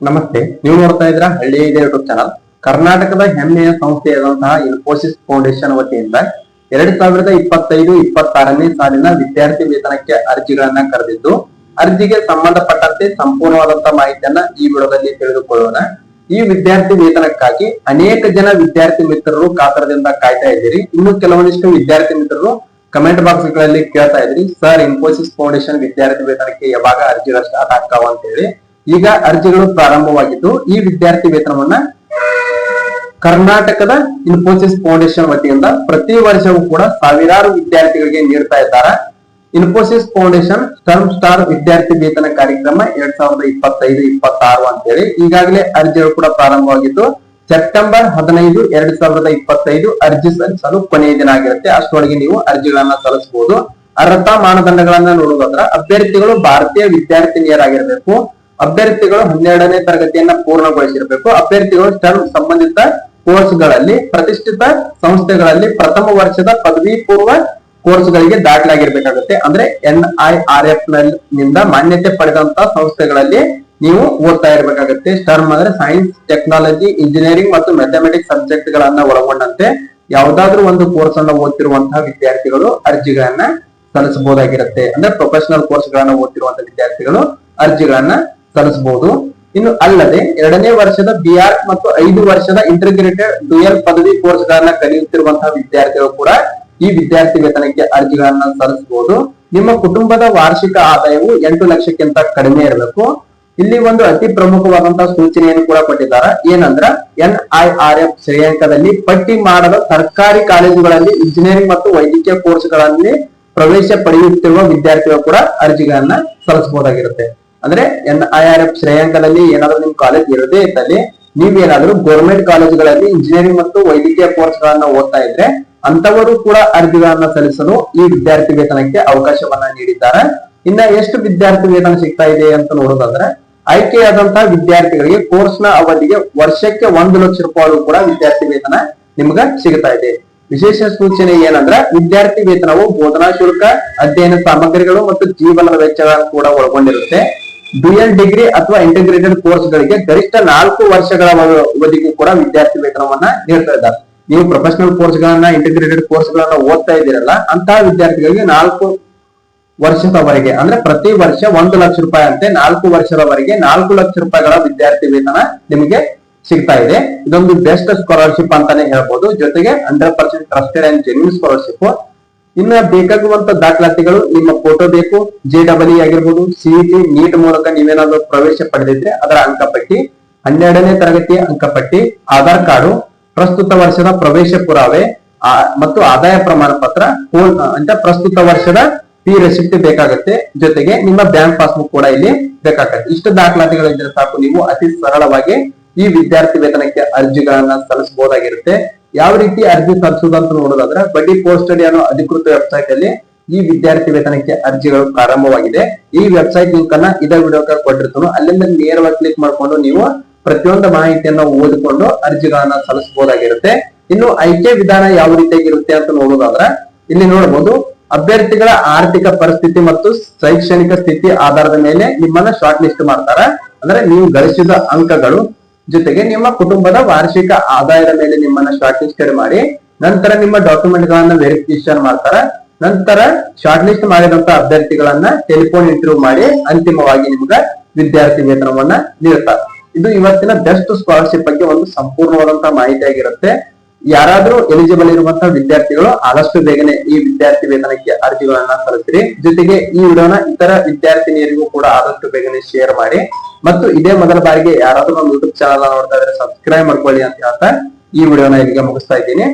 ನಮಸ್ತೆ, ನೀವು ನೋಡ್ತಾ ಇದ್ರ ಹಳ್ಳಿ ಇದೆ ಯೂಟ್ಯೂಬ್ ಚಾನಲ್ ಕರ್ನಾಟಕದ ಹೆಮ್ಮೆಯ ಸಂಸ್ಥೆಯಾದಂತಹ ಇನ್ಫೋಸಿಸ್ ಫೌಂಡೇಶನ್ ವತಿಯಿಂದ ಎರಡ್ ಸಾವಿರದ ಇಪ್ಪತ್ತೈದು ಇಪ್ಪತ್ತಾರನೇ ಸಾಲಿನ ವಿದ್ಯಾರ್ಥಿ ವೇತನಕ್ಕೆ ಅರ್ಜಿಗಳನ್ನ ಕರೆದಿದ್ದು, ಅರ್ಜಿಗೆ ಸಂಬಂಧಪಟ್ಟಂತೆ ಸಂಪೂರ್ಣವಾದಂತಹ ಮಾಹಿತಿಯನ್ನ ಈ ವಿಡಿಯೋದಲ್ಲಿ ತಿಳಿದುಕೊಳ್ಳೋಣ. ಈ ವಿದ್ಯಾರ್ಥಿ ವೇತನಕ್ಕಾಗಿ ಅನೇಕ ಜನ ವಿದ್ಯಾರ್ಥಿ ಮಿತ್ರರು ಕಾತರದಿಂದ ಕಾಯ್ತಾ ಇದ್ದೀರಿ. ಇನ್ನು ಕೆಲವೊಂದಿಷ್ಟು ವಿದ್ಯಾರ್ಥಿ ಮಿತ್ರರು ಕಮೆಂಟ್ ಬಾಕ್ಸ್ಗಳಲ್ಲಿ ಕೇಳ್ತಾ ಇದ್ರಿ ಸರ್ ಇನ್ಫೋಸಿಸ್ ಫೌಂಡೇಶನ್ ವಿದ್ಯಾರ್ಥಿ ವೇತನಕ್ಕೆ ಯಾವಾಗ ಅರ್ಜಿಗಳು ಸ್ಟಾರ್ಟ್ ಆಗ್ತಾವ ಅಂತ ಹೇಳಿ ಈಗ ಅರ್ಜಿಗಳು ಪ್ರಾರಂಭವಾಗಿದ್ದು, ಈ ವಿದ್ಯಾರ್ಥಿ ವೇತನವನ್ನ ಕರ್ನಾಟಕದ ಇನ್ಫೋಸಿಸ್ ಫೌಂಡೇಶನ್ ವತಿಯಿಂದ ಪ್ರತಿ ವರ್ಷವೂ ಕೂಡ ಸಾವಿರಾರು ವಿದ್ಯಾರ್ಥಿಗಳಿಗೆ ನೀಡ್ತಾ ಇದ್ದಾರೆ. ಇನ್ಫೋಸಿಸ್ ಫೌಂಡೇಶನ್ ಟರ್ಮ್ ಸ್ಟಾರ್ ವಿದ್ಯಾರ್ಥಿ ವೇತನ ಕಾರ್ಯಕ್ರಮ ಎರಡ್ ಸಾವಿರದ ಇಪ್ಪತ್ತೈದು, ಇಪ್ಪತ್ತಾರು ಅಂತೇಳಿ ಈಗಾಗಲೇ ಅರ್ಜಿಗಳು ಕೂಡ ಪ್ರಾರಂಭವಾಗಿದ್ದು, ಸೆಪ್ಟೆಂಬರ್ ಹದಿನೈದು, ಎರಡ್ ಸಾವಿರದ ಇಪ್ಪತ್ತೈದು ಅರ್ಜಿ ಸಲ್ಲಿಸಲು ಕೊನೆಯ ದಿನ ಆಗಿರುತ್ತೆ. ಅಷ್ಟರೊಳಗೆ ನೀವು ಅರ್ಜಿಗಳನ್ನ ಸಲ್ಲಿಸಬಹುದು. ಅರ್ಹತಾ ಮಾನದಂಡಗಳನ್ನ ನೋಡೋದಾದ್ರ ಅಭ್ಯರ್ಥಿಗಳು ಭಾರತೀಯ ವಿದ್ಯಾರ್ಥಿನಿಯರಾಗಿರ್ಬೇಕು. ಅಭ್ಯರ್ಥಿಗಳು ಹನ್ನೆರಡನೇ ತರಗತಿಯನ್ನ ಪೂರ್ಣಗೊಳಿಸಿರಬೇಕು. ಅಭ್ಯರ್ಥಿಗಳು ಟರ್ಮ್ ಸಂಬಂಧಿತ ಕೋರ್ಸ್ಗಳಲ್ಲಿ ಪ್ರತಿಷ್ಠಿತ ಸಂಸ್ಥೆಗಳಲ್ಲಿ ಪ್ರಥಮ ವರ್ಷದ ಪದವಿ ಪೂರ್ವ ಕೋರ್ಸ್ಗಳಿಗೆ ದಾಖಲಾಗಿರ್ಬೇಕಾಗುತ್ತೆ. ಅಂದ್ರೆ ಎನ್ ಐ ಆರ್ ಎಫ್ನಿಂದ ಮಾನ್ಯತೆ ಪಡೆದಂತ ಸಂಸ್ಥೆಗಳಲ್ಲಿ ನೀವು ಓದ್ತಾ ಇರಬೇಕಾಗುತ್ತೆ. ಸ್ಟರ್ಮ್ ಅಂದ್ರೆ ಸೈನ್ಸ್ ಟೆಕ್ನಾಲಜಿ ಇಂಜಿನಿಯರಿಂಗ್ ಮತ್ತು ಮ್ಯಾಥಮೆಟಿಕ್ಸ್ ಸಬ್ಜೆಕ್ಟ್ ಗಳನ್ನ ಒಳಗೊಂಡಂತೆ ಯಾವ್ದಾದ್ರು ಒಂದು ಕೋರ್ಸ್ ಅನ್ನ ಓದ್ತಿರುವಂತಹ ವಿದ್ಯಾರ್ಥಿಗಳು ಅರ್ಜಿಗಳನ್ನ ಸಲ್ಲಿಸಬಹುದಾಗಿರುತ್ತೆ. ಅಂದ್ರೆ ಪ್ರೊಫೆಷನಲ್ ಕೋರ್ಸ್ ಗಳನ್ನ ಓದ್ತಿರುವಂತಹ ವಿದ್ಯಾರ್ಥಿಗಳು ಅರ್ಜಿಗಳನ್ನ ಸಲ್ಲಿಸಬಹುದು ಇನ್ನು ಅಲ್ಲದೆ ಎರಡನೇ ವರ್ಷದ ಬಿ ಆರ್ ಮತ್ತು ಐದು ವರ್ಷದ ಇಂಟಿಗ್ರೇಟೆಡ್ ಡ್ಯೂಯಲ್ ಪದವಿ ಕೋರ್ಸ್ ಗಳನ್ನ ಕಲಿಯುತ್ತಿರುವಂತಹ ವಿದ್ಯಾರ್ಥಿಗಳು ಕೂಡ ಈ ವಿದ್ಯಾರ್ಥಿ ವೇತನಕ್ಕೆ ಅರ್ಜಿಗಳನ್ನ ಸಲ್ಲಿಸಬಹುದು ನಿಮ್ಮ ಕುಟುಂಬದ ವಾರ್ಷಿಕ ಆದಾಯವು ಎಂಟು ಲಕ್ಷಕ್ಕಿಂತ ಕಡಿಮೆ ಇರಬೇಕು. ಇಲ್ಲಿ ಒಂದು ಅತಿ ಪ್ರಮುಖವಾದಂತಹ ಸೂಚನೆಯನ್ನು ಕೂಡ ಕೊಟ್ಟಿದ್ದಾರೆ. ಏನಂದ್ರ ಎನ್ ಐ ಆರ್ ಎಫ್ ಶ್ರೇಯಾಂಕದಲ್ಲಿ ಪಟ್ಟಿ ಮಾಡದ ಸರ್ಕಾರಿ ಕಾಲೇಜುಗಳಲ್ಲಿ ಇಂಜಿನಿಯರಿಂಗ್ ಮತ್ತು ವೈದ್ಯಕೀಯ ಕೋರ್ಸ್ಗಳಲ್ಲಿ ಪ್ರವೇಶ ಪಡೆಯುತ್ತಿರುವ ವಿದ್ಯಾರ್ಥಿಗಳು ಕೂಡ ಅರ್ಜಿಗಳನ್ನ ಸಲ್ಲಿಸಬಹುದಾಗಿರುತ್ತೆ. ಅಂದ್ರೆ ಎನ್ ಐ ಆರ್ ಎಫ್ ಶ್ರೇಯಾಂಕದಲ್ಲಿ ಏನಾದ್ರು ನಿಮ್ ಕಾಲೇಜ್ ಇರದೇ ಇದ್ದಲ್ಲಿ ನೀವೇನಾದ್ರೂ ಗೌರ್ಮೆಂಟ್ ಕಾಲೇಜುಗಳಲ್ಲಿ ಇಂಜಿನಿಯರಿಂಗ್ ಮತ್ತು ವೈದ್ಯಕೀಯ ಕೋರ್ಸ್ ಗಳನ್ನ ಓದ್ತಾ ಇದ್ರೆ ಅಂತವರು ಕೂಡ ಅರ್ಜಿಗಳನ್ನ ಸಲ್ಲಿಸಲು ಈ ವಿದ್ಯಾರ್ಥಿ ವೇತನಕ್ಕೆ ಅವಕಾಶವನ್ನ ನೀಡಿದ್ದಾರೆ. ಇನ್ನ ಎಷ್ಟು ವಿದ್ಯಾರ್ಥಿ ವೇತನ ಸಿಗ್ತಾ ಇದೆ ಅಂತ ನೋಡೋದಾದ್ರೆ ಆಯ್ಕೆಯಾದಂತಹ ವಿದ್ಯಾರ್ಥಿಗಳಿಗೆ ಕೋರ್ಸ್ನ ಅವಧಿಗೆ ವರ್ಷಕ್ಕೆ ಒಂದು ಲಕ್ಷ ರೂಪಾಯಿ ಕೂಡ ವಿದ್ಯಾರ್ಥಿ ವೇತನ ನಿಮ್ಗ ಸಿಗ್ತಾ ಇದೆ. ವಿಶೇಷ ಸೂಚನೆ ಏನಂದ್ರ ವಿದ್ಯಾರ್ಥಿ ವೇತನವು ಬೋಧನಾ ಶುಲ್ಕ, ಅಧ್ಯಯನ ಸಾಮಗ್ರಿಗಳು ಮತ್ತು ಜೀವನದ ವೆಚ್ಚಗಳನ್ನು ಕೂಡ ಒಳಗೊಂಡಿರುತ್ತೆ. ಡ್ಯೂಯಲ್ ಡಿಗ್ರಿ ಅಥವಾ ಇಂಟಿಗ್ರೇಟೆಡ್ ಕೋರ್ಸ್ ಗಳಿಗೆ ಗರಿಷ್ಠ ನಾಲ್ಕು ವರ್ಷಗಳ ಅವ- ಅವಧಿಗೂ ಕೂಡ ವಿದ್ಯಾರ್ಥಿ ವೇತನವನ್ನ ನೀಡ್ತಾ ಇದ್ದಾರೆ. ನೀವು ಪ್ರೊಫೆಷನಲ್ ಕೋರ್ಸ್ ಗಳನ್ನ ಇಂಟಿಗ್ರೇಟೆಡ್ ಕೋರ್ಸ್ ಗಳನ್ನ ಓದ್ತಾ ಇದ್ದೀರಲ್ಲ ಅಂತಹ ವಿದ್ಯಾರ್ಥಿಗಳಿಗೆ ನಾಲ್ಕು ವರ್ಷದವರೆಗೆ, ಅಂದ್ರೆ ಪ್ರತಿ ವರ್ಷ ಒಂದು ಲಕ್ಷ ರೂಪಾಯಿ ಅಂತೆ ನಾಲ್ಕು ವರ್ಷದವರೆಗೆ ನಾಲ್ಕು ಲಕ್ಷ ರೂಪಾಯಿಗಳ ವಿದ್ಯಾರ್ಥಿ ವೇತನ ನಿಮಗೆ ಸಿಗ್ತಾ ಇದೆ. ಇದೊಂದು ಬೆಸ್ಟ್ ಸ್ಕಾಲರ್ಶಿಪ್ ಅಂತಾನೆ ಹೇಳ್ಬೋದು. ಜೊತೆಗೆ hundred percent trusted and genuine scholarship ಇನ್ನ ಬೇಕಾಗುವಂತ ದಾಖಲಾತಿಗಳು ನಿಮ್ಮ ಫೋಟೋ ಬೇಕು ಜೆ ಡಬಲ್ ಇ ಆಗಿರ್ಬೋದು ಸಿಇಟಿ ನೀಟ್ ಮೂಲಕ ನೀವೇನಾದ್ರೂ ಪ್ರವೇಶ ಪಡೆದಿದ್ರೆ ಅದರ ಅಂಕಪಟ್ಟಿ, ಹನ್ನೆರಡನೇ ತರಗತಿಯ ಅಂಕಪಟ್ಟಿ, ಆಧಾರ್ ಕಾರ್ಡು, ಪ್ರಸ್ತುತ ವರ್ಷದ ಪ್ರವೇಶ ಪುರಾವೆ ಮತ್ತು ಆದಾಯ ಪ್ರಮಾಣ ಪತ್ರ ಅಂತ ಪ್ರಸ್ತುತ ವರ್ಷದ ಪಿ ರೆಸಿಪ್ಟ್ ಬೇಕಾಗುತ್ತೆ. ಜೊತೆಗೆ ನಿಮ್ಮ ಬ್ಯಾಂಕ್ ಪಾಸ್ಬುಕ್ ಕೂಡ ಇಲ್ಲಿ ಬೇಕಾಗುತ್ತೆ ಇಷ್ಟು ದಾಖಲಾತಿಗಳಿದ್ರೆ ಸಾಕು, ನೀವು ಅತಿ ಸರಳವಾಗಿ ಈ ವಿದ್ಯಾರ್ಥಿ ವೇತನಕ್ಕೆ ಅರ್ಜಿಗಳನ್ನ ಸಲ್ಲಿಸಬಹುದಾಗಿರುತ್ತೆ. ಯಾವ ರೀತಿ ಅರ್ಜಿ ಸಲ್ಲಿಸುವುದು ಅಂತ ನೋಡೋದಾದ್ರೆ ಬಡ್ಡಿ ಪೋಸ್ಟ್ ಸ್ಟಡಿ ಅನ್ನೋ ಅಧಿಕೃತ ವೆಬ್ಸೈಟ್ ಅಲ್ಲಿ ಈ ವಿದ್ಯಾರ್ಥಿ ವೇತನಕ್ಕೆ ಅರ್ಜಿಗಳು ಪ್ರಾರಂಭವಾಗಿದೆ. ಈ ವೆಬ್ಸೈಟ್ ಲಿಂಕ್ ಅನ್ನ ಇದೇ ವಿಡಿಯೋ ಕೊಟ್ಟಿರ್ತಾನು. ಅಲ್ಲಿಂದ ನೇರವಾಗಿ ಕ್ಲಿಕ್ ಮಾಡ್ಕೊಂಡು ನೀವು ಪ್ರತಿಯೊಂದು ಮಾಹಿತಿಯನ್ನ ಓದಿಕೊಂಡು ಅರ್ಜಿಗಳನ್ನ ಸಲ್ಲಿಸಬಹುದಾಗಿರುತ್ತೆ. ಇನ್ನು ಆಯ್ಕೆ ವಿಧಾನ ಯಾವ ರೀತಿಯಾಗಿರುತ್ತೆ ಅಂತ ನೋಡೋದಾದ್ರೆ ಇಲ್ಲಿ ನೋಡಬಹುದು. ಅಭ್ಯರ್ಥಿಗಳ ಆರ್ಥಿಕ ಪರಿಸ್ಥಿತಿ ಮತ್ತು ಶೈಕ್ಷಣಿಕ ಸ್ಥಿತಿ ಆಧಾರದ ಮೇಲೆ ನಿಮ್ಮನ್ನ ಶಾರ್ಟ್ ಲಿಸ್ಟ್ ಮಾಡ್ತಾರೆ. ಅಂದ್ರೆ ನೀವು ಗಳಿಸಿದ ಅಂಕಗಳು ಜೊತೆಗೆ ನಿಮ್ಮ ಕುಟುಂಬದ ವಾರ್ಷಿಕ ಆದಾಯದ ಮೇಲೆ ನಿಮ್ಮನ್ನ ಶಾರ್ಟ್ ಲಿಸ್ಟೆಡ್ ಮಾಡಿ, ನಂತರ ನಿಮ್ಮ ಡಾಕ್ಯುಮೆಂಟ್ ಗಳನ್ನ ವೆರಿಫಿಕೇಶನ್ ಮಾಡ್ತಾರ. ನಂತರ ಶಾರ್ಟ್ ಲಿಸ್ಟ್ ಮಾಡಿದಂತ ಅಭ್ಯರ್ಥಿಗಳನ್ನ ಟೆಲಿಫೋನ್ ಇಂಟರ್ವ್ಯೂ ಮಾಡಿ, ಅಂತಿಮವಾಗಿ ನಿಮ್ಗ ವಿದ್ಯಾರ್ಥಿ ವೇತನವನ್ನ ನೀಡ್ತಾರೆ ಇದು ಇವತ್ತಿನ ಬೆಸ್ಟ್ ಸ್ಕಾಲರ್ಶಿಪ್ ಬಗ್ಗೆ ಒಂದು ಸಂಪೂರ್ಣವಾದಂತಹ ಮಾಹಿತಿ ಆಗಿರುತ್ತೆ. ಯಾರಾದ್ರೂ ಎಲಿಜಿಬಲ್ ಇರುವಂತಹ ವಿದ್ಯಾರ್ಥಿಗಳು ಆದಷ್ಟು ಬೇಗನೆ ಈ ವಿದ್ಯಾರ್ಥಿ ವೇತನಕ್ಕೆ ಅರ್ಜಿಗಳನ್ನ ಸಲ್ಲಿಸಿರಿ. ಜೊತೆಗೆ ಈ ವಿಡಿಯೋನ ಇತರ ವಿದ್ಯಾರ್ಥಿನಿಯರಿಗೂ ಕೂಡ ಆದಷ್ಟು ಬೇಗನೆ ಶೇರ್ ಮಾಡಿ. ಮತ್ತು ಇದೇ ಮೊದಲ ಬಾರಿಗೆ ಯಾರಾದ್ರೂ ಒಂದು ಯೂಟ್ಯೂಬ್ ಚಾನಲ್ ನೋಡ್ತಾ ಇದ್ರೆ ಸಬ್ಸ್ಕ್ರೈಬ್ ಮಾಡ್ಕೊಳ್ಳಿ ಅಂತ ಹೇಳ್ತಾ ಈ ವಿಡಿಯೋನ ಇಲ್ಲಿಗೆ ಮುಗಿಸ್ತಾ ಇದ್ದೀನಿ.